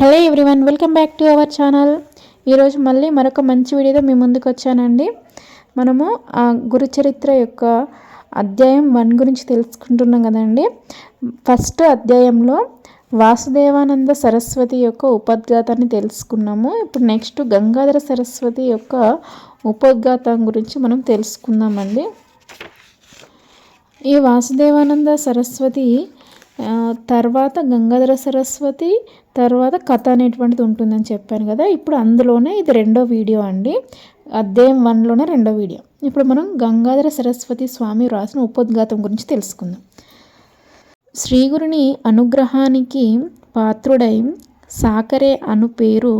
Hello everyone welcome back to our channel ఈరోజు మళ్ళీ మరొక మంచి వీడియోతో మీ ముందుకు వచ్చానండి. మనము ఆ గురుచరిత్ర యొక్క అధ్యాయం వన్ గురించి తెలుసుకుంటున్నాం కదండి. ఫస్ట్ అధ్యాయంలో వాసుదేవానంద సరస్వతి యొక్క ఉపద్ఘాతాన్ని తెలుసుకున్నాము. ఇప్పుడు నెక్స్ట్ గంగాధర సరస్వతి యొక్క ఉపద్ఘాతం గురించి మనం తెలుసుకుందామండి. ఈ వాసుదేవానంద సరస్వతి తర్వాత గంగాధర సరస్వతి తర్వాత కథ అనేటువంటిది ఉంటుందని చెప్పాను కదా. ఇప్పుడు అందులోనే ఇది రెండో వీడియో అండి. అధ్యాయం వన్లోనే రెండో వీడియో. ఇప్పుడు మనం గంగాధర సరస్వతి స్వామి రాసిన ఉపోద్ఘాతం గురించి తెలుసుకుందాం. శ్రీగురుని అనుగ్రహానికి పాత్రుడై సాకరే అను పేరు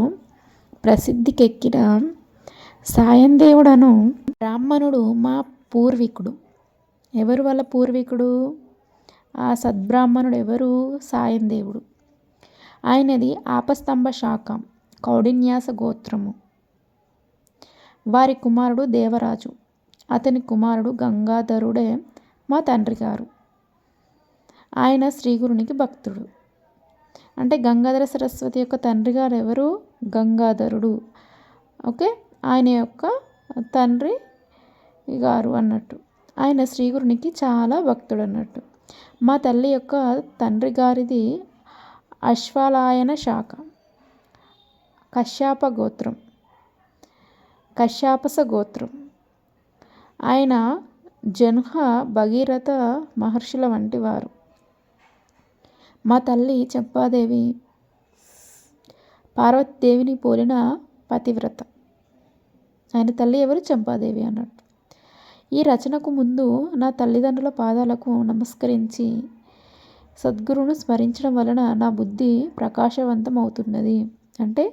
ప్రసిద్ధికెక్కిన సాయందేవుడను బ్రాహ్మణుడు మా పూర్వీకుడు. ఎవరు వాళ్ళ పూర్వీకుడు? ఆ సద్బ్రాహ్మణుడు ఎవరు సాయందేవుడు ఆయనది ఆపస్తంభ శాఖ కౌడిన్యాస గోత్రము. వారి కుమారుడు దేవరాజు. అతని కుమారుడు గంగాధరుడే మా తండ్రి గారు. ఆయన శ్రీగురునికి భక్తుడు. అంటే గంగాధర సరస్వతి యొక్క తండ్రి గారు ఎవరు గంగాధరుడు. ఓకే? ఆయన యొక్క తండ్రి గారు అన్నట్టు. ఆయన శ్రీగురునికి చాలా భక్తుడు అన్నట్టు మా తల్లి యొక్క తండ్రి గారిది అశ్వాలాయన శాఖ. కశ్యాప గోత్రం. కశ్యాపస గోత్రం. ఆయన జన్హ భగీరథ మహర్షుల వంటి వారు. మా తల్లి చంపాదేవి పార్వతీదేవిని పోలిన పతివ్రత. ఆయన తల్లి ఎవరు? చంపాదేవి అన్నట్టు. ఈ రచనకు ముందు నా తల్లిదండ్రుల పాదాలకు నమస్కరించి సద్గురువును స్మరించడం వలన నా బుద్ధి ప్రకాశవంతం అవుతున్నది అంటే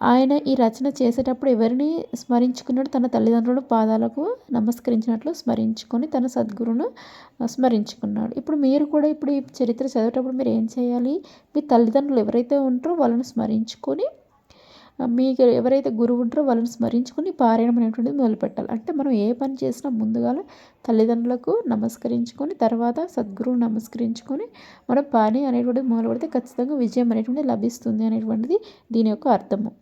ఆయన ఈ రచన చేసేటప్పుడు ఎవరిని స్మరించుకున్నాడు తన తల్లిదండ్రుల పాదాలకు నమస్కరించినట్లు స్మరించుకొని తన సద్గురును స్మరించుకున్నాడు. ఇప్పుడు మీరు కూడా ఇప్పుడు ఈ చరిత్ర చదివేటప్పుడు మీరు ఏం చేయాలి? మీ తల్లిదండ్రులు ఎవరైతే ఉంటారో వాళ్ళని స్మరించుకొని మీకు ఎవరైతే గురువు ఉంటారో వాళ్ళని స్మరించుకొని పారాయణం అనేటువంటిది మొదలుపెట్టాలి. అంటే మనం ఏ పని చేసినా ముందుగా తల్లిదండ్రులకు నమస్కరించుకొని తర్వాత సద్గురువు నమస్కరించుకొని మనం పని అనేటువంటిది మొదలు పెడితే ఖచ్చితంగా విజయం అనేటువంటిది లభిస్తుంది అనేటువంటిది దీని యొక్క అర్థము.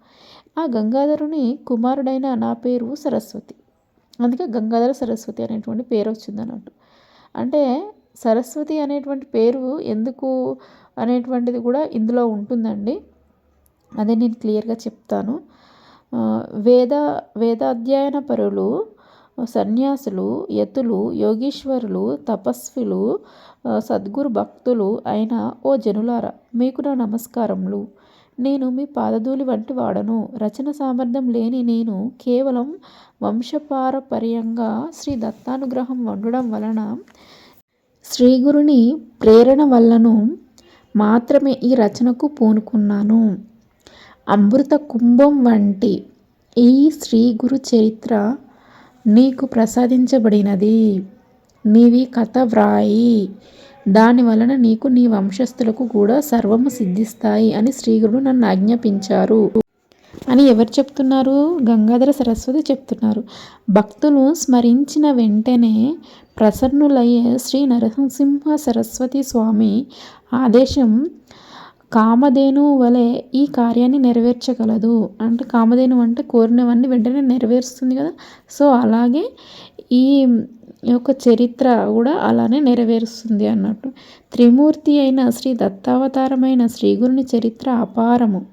ఆ గంగాధరుని కుమారుడైన నా పేరు సరస్వతి. అందుకే గంగాధర సరస్వతి అనేటువంటి పేరు వచ్చింది అన్నట్టు అంటే సరస్వతి అనేటువంటి పేరు ఎందుకు అనేటువంటిది కూడా ఇందులో ఉంటుందండి. అదే నేను క్లియర్గా చెప్తాను. ఆ, వేద వేదాధ్యయన పరులు సన్యాసులు యతులు యోగీశ్వరులు తపస్విలు సద్గురు భక్తులు అయిన ఓ జనులారా మీకు నా నమస్కారములు. నేను మీ పాదధూలి వంటి వాడను. రచన సామర్థ్యం లేని నేను కేవలం వంశపారపర్యంగా శ్రీ దత్తానుగ్రహం వండడం వలన శ్రీగురుని ప్రేరణ వల్లను మాత్రమే ఈ రచనకు పూనుకున్నాను. అమృత కుంభం వంటి ఈ శ్రీ గురు చరిత్ర నీకు ప్రసాదించబడినది. నీవి కథ వ్రాయి దాని వలన నీకు నీ వంశస్థులకు కూడా సర్వము సిద్ధిస్తాయి అని శ్రీగురుడు నన్ను ఆజ్ఞాపించారు. అని ఎవరు చెప్తున్నారు? గంగాధర సరస్వతి చెప్తున్నారు. భక్తులు స్మరించిన వెంటనే ప్రసన్నులయ్యే శ్రీ నరసింహ సరస్వతి స్వామి ఆదేశం కామధేను వలె ఈ కార్యాన్ని నెరవేర్చగలదు. అంటే కామధేను అంటే కోరినవన్నీ వెంటనే నెరవేరుస్తుంది కదా. సో అలాగే ఈ యొక్క చరిత్ర కూడా అలానే నెరవేరుస్తుంది అన్నట్టు. త్రిమూర్తి అయిన శ్రీ దత్తావతారమైన శ్రీ గురుని చరిత్ర అపారము.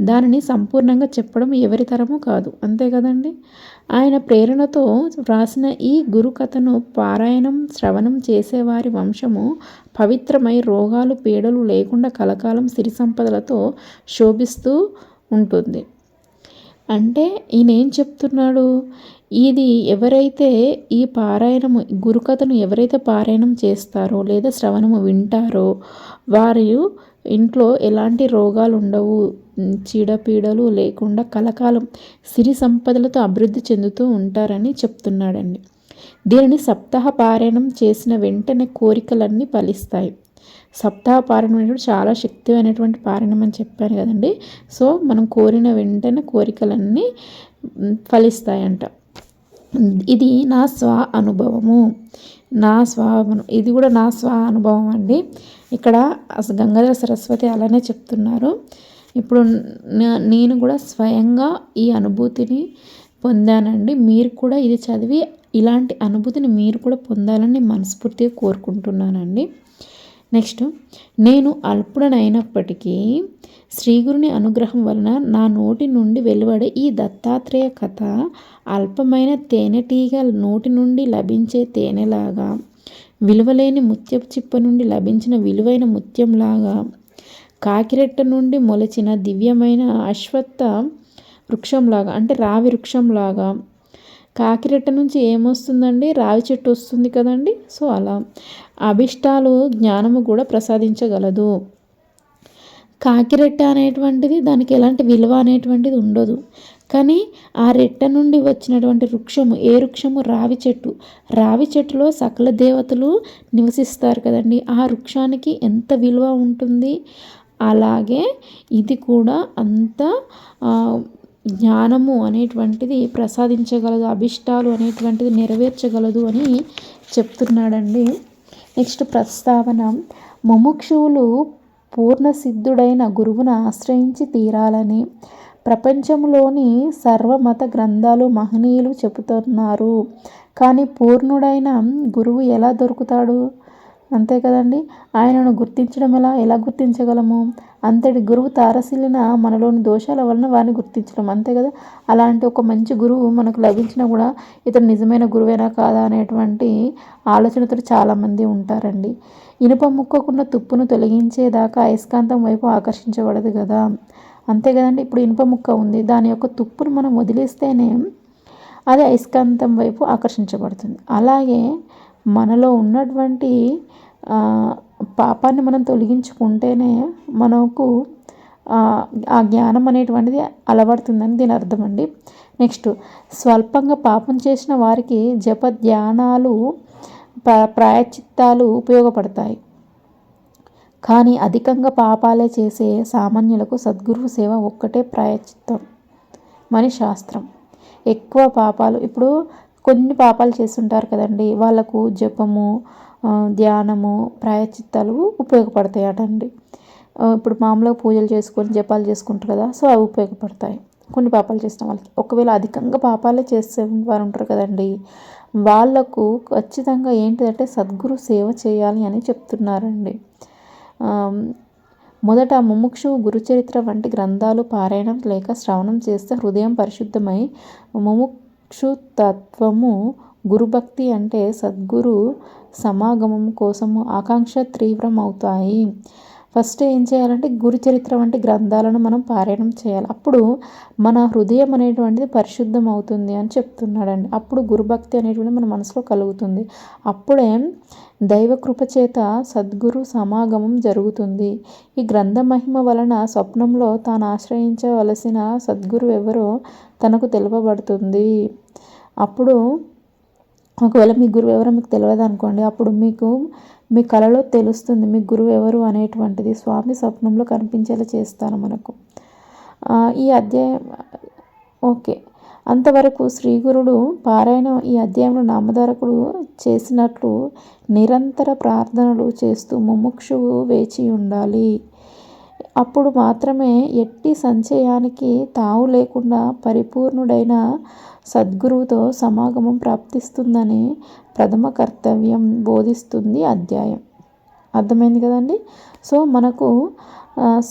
దానిని సంపూర్ణంగా చెప్పడం ఎవరి తరము కాదు. అంతే కదండి? ఆయన ప్రేరణతో వ్రాసిన ఈ గురు కథను పారాయణం శ్రవణం చేసేవారి వంశము పవిత్రమై రోగాలు పీడలు లేకుండా కలకాలం సిరి సంపదలతో శోభిస్తూ ఉంటుంది. అంటే ఈయన ఏం చెప్తున్నాడు? ఇది ఎవరైతే ఈ పారాయణము గురుకథను ఎవరైతే పారాయణం చేస్తారో లేదా శ్రవణము వింటారో వారు ఇంట్లో ఎలాంటి రోగాలు ఉండవు చీడపీడలు లేకుండా కలకాలం సిరి సంపదలతో అభివృద్ధి చెందుతూ ఉంటారని చెప్తున్నాడండి. దీనిని సప్తాహ పారాయణం చేసిన వెంటనే కోరికలన్నీ ఫలిస్తాయి. సప్తాహ పారాయణం అనేటువంటి చాలా శక్తిమైనటువంటి పారాయణం అని చెప్పాను కదండి. సో మనం కోరిన వెంటనే కోరికలన్నీ ఫలిస్తాయంట. ఇది నా స్వ అనుభవము. నా స్వ ఇది కూడా నా స్వ అనుభవం అండి. ఇక్కడ అసలు గంగాధర సరస్వతి అలానే చెప్తున్నారు. ఇప్పుడు నేను కూడా స్వయంగా ఈ అనుభూతిని పొందానండి. మీరు కూడా ఇది చదివి ఇలాంటి అనుభూతిని మీరు కూడా పొందాలని మనస్ఫూర్తిగా కోరుకుంటున్నానండి. నెక్స్ట్ నేను అల్పుడనైనప్పటికీ శ్రీగురుని అనుగ్రహం వలన నా నోటి నుండి వెలువడే ఈ దత్తాత్రేయ కథ అల్పమైన తేనెటీగ నోటి నుండి లభించే తేనెలాగా విలువలేని ముత్యపు చిప్ప నుండి లభించిన విలువైన ముత్యంలాగా కాకిరెట్ట నుండి మొలచిన దివ్యమైన అశ్వత్థ వృక్షంలాగా అంటే రావి వృక్షంలాగా. కాకిరెట్ట నుంచి ఏమొస్తుందండి? రావి చెట్టు వస్తుంది కదండి? సో అలా. అభిష్టాలు జ్ఞానము కూడా ప్రసాదించగలదు. కాకిరెట్ట అనేటువంటిది దానికి ఎలాంటి విలువ అనేటువంటిది ఉండదు. కానీ ఆ రెట్ట నుండి వచ్చినటువంటి వృక్షము ఏ వృక్షము? రావి చెట్టు. రావి చెట్టులో సకల దేవతలు నివసిస్తారు కదండి. ఆ వృక్షానికి ఎంత విలువ ఉంటుంది? అలాగే ఇది కూడా అంత జ్ఞానము అనేటువంటిది ప్రసాదించగలదు అభిష్టాలు అనేటువంటిది నెరవేర్చగలదు అని చెప్తున్నాడండి. నెక్స్ట్ ప్రస్తావన. ముముక్షువులు పూర్ణసిద్ధుడైన గురువును ఆశ్రయించి తీరాలని ప్రపంచంలోని సర్వమత గ్రంథాలు మహనీయులు చెబుతున్నారు. కానీ పూర్ణుడైన గురువు ఎలా దొరుకుతాడు? అంతే కదండి. ఆయనను గుర్తించడం ఎలా? ఎలా గుర్తించగలము? అంతటి గురువు తారసిల్లిన మనలోని దోషాల వలన వారిని గుర్తించడం. అంతే కదా. అలాంటి ఒక మంచి గురువు మనకు లభించినా కూడా ఇతను నిజమైన గురువేనా కాదా అనేటువంటి ఆలోచనతో చాలామంది ఉంటారండి. ఇనుప ముక్కకున్న తుప్పును తొలగించేదాకా అయస్కాంతం వైపు ఆకర్షించబడదు కదా. అంతే కదండి ఇప్పుడు ఇనుప ముక్క ఉంది. దాని యొక్క తుప్పును మనం వదిలేస్తేనే అది అయస్కాంతం వైపు ఆకర్షించబడుతుంది. అలాగే మనలో ఉన్నటువంటి పాపాన్ని మనం తొలగించుకుంటేనే మనకు ఆ జ్ఞానం అనేటువంటిది అలవడుతుందని దీని అర్థం అండి. నెక్స్ట్ స్వల్పంగా పాపం చేసిన వారికి జప ధ్యానాలు ప్రాయచిత్తాలు ఉపయోగపడతాయి. కానీ అధికంగా పాపాలే చేసే సామాన్యులకు సద్గురువు సేవ ఒక్కటే ప్రాయచిత్తం మని శాస్త్రం. ఎక్కువ పాపాలు ఇప్పుడు కొన్ని పాపాలు చేస్తుంటారు కదండి వాళ్ళకు జపము ధ్యానము ప్రాయచిత్తాలు ఉపయోగపడతాయి అటండి ఇప్పుడు మామూలుగా పూజలు చేసుకొని జపాలు చేసుకుంటారు కదా సో అవి ఉపయోగపడతాయి. కొన్ని పాపాలు చేసిన వాళ్ళకి. ఒకవేళ అధికంగా పాపాలే చేసే వారు ఉంటారు కదండి వాళ్ళకు ఖచ్చితంగా ఏంటిదంటే సద్గురు సేవ చేయాలి అని చెప్తున్నారండి. మొదట ముముక్షు గురుచరిత్ర వంటి గ్రంథాలు పారాయణం లేక శ్రవణం చేస్తే హృదయం పరిశుద్ధమై ముముక్షు తత్వము గురుభక్తి అంటే సద్గురు సమాగమం కోసము ఆకాంక్ష తీవ్రం అవుతాయి ఫస్ట్ ఏం చేయాలంటే గురు చరిత్ర వంటి గ్రంథాలను మనం పారాయణం చేయాలి. అప్పుడు మన హృదయం అనేటువంటిది పరిశుద్ధం అవుతుంది అని చెప్తున్నాడండి. అప్పుడు గురుభక్తి అనేటువంటిది మన మనసులో కలుగుతుంది. అప్పుడే దైవకృప చేత సద్గురు సమాగమం జరుగుతుంది. ఈ గ్రంథ మహిమ వలన స్వప్నంలో తాను ఆశ్రయించవలసిన సద్గురు ఎవరో తనకు తెలుపబడుతుంది అప్పుడు ఒకవేళ మీ గురువు ఎవరో మీకు తెలియదు అనుకోండి అప్పుడు మీకు మీ కళలో తెలుస్తుంది మీ గురువు ఎవరు అనేటువంటిది స్వామి స్వప్నంలో కనిపించేలా చేస్తాను మనకు. ఈ అధ్యాయం ఓకే. అంతవరకు శ్రీగురుడు పారాయణ ఈ అధ్యాయంలో నామధారకుడు చేసినట్లు నిరంతర ప్రార్థనలు చేస్తూ ముముక్షువు వేచి ఉండాలి. అప్పుడు మాత్రమే ఎట్టి సంచయానికి తావు లేకుండా పరిపూర్ణుడైన సద్గురువుతో సమాగమం ప్రాప్తిస్తుందని ప్రథమ కర్తవ్యం బోధిస్తుంది అధ్యాయం. అర్థమైంది కదండి? సో మనకు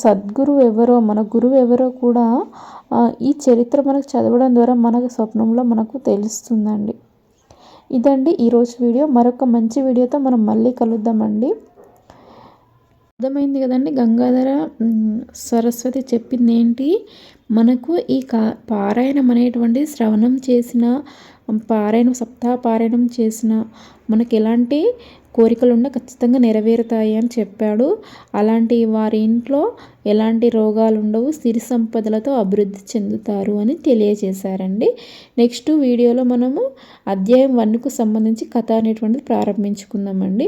సద్గురువు ఎవరో మన గురువు ఎవరో కూడా ఈ చరిత్ర మనకు చదవడం ద్వారా మనకు స్వప్నంలో మనకు తెలుస్తుందండి. ఇదండి ఈరోజు వీడియో. మరొక మంచి వీడియోతో మనం మళ్ళీ కలుద్దామండి. అర్థమైంది కదండి? గంగాధర సరస్వతి చెప్పింది ఏంటి మనకు ఈ కా పారాయణం అనేటువంటి శ్రవణం చేసిన పారాయణం సప్తాహ పారాయణం చేసిన మనకి ఎలాంటి కోరికలు ఉన్నా ఖచ్చితంగా నెరవేరుతాయి అని చెప్పాడు. అలాంటి వారి ఇంట్లో ఎలాంటి రోగాలు ఉండవు సిరి సంపదలతో అభివృద్ధి చెందుతారు అని తెలియజేశారండి. నెక్స్ట్ వీడియోలో మనము అధ్యాయం వన్కు సంబంధించి కథ అనేటువంటిది ప్రారంభించుకుందామండి.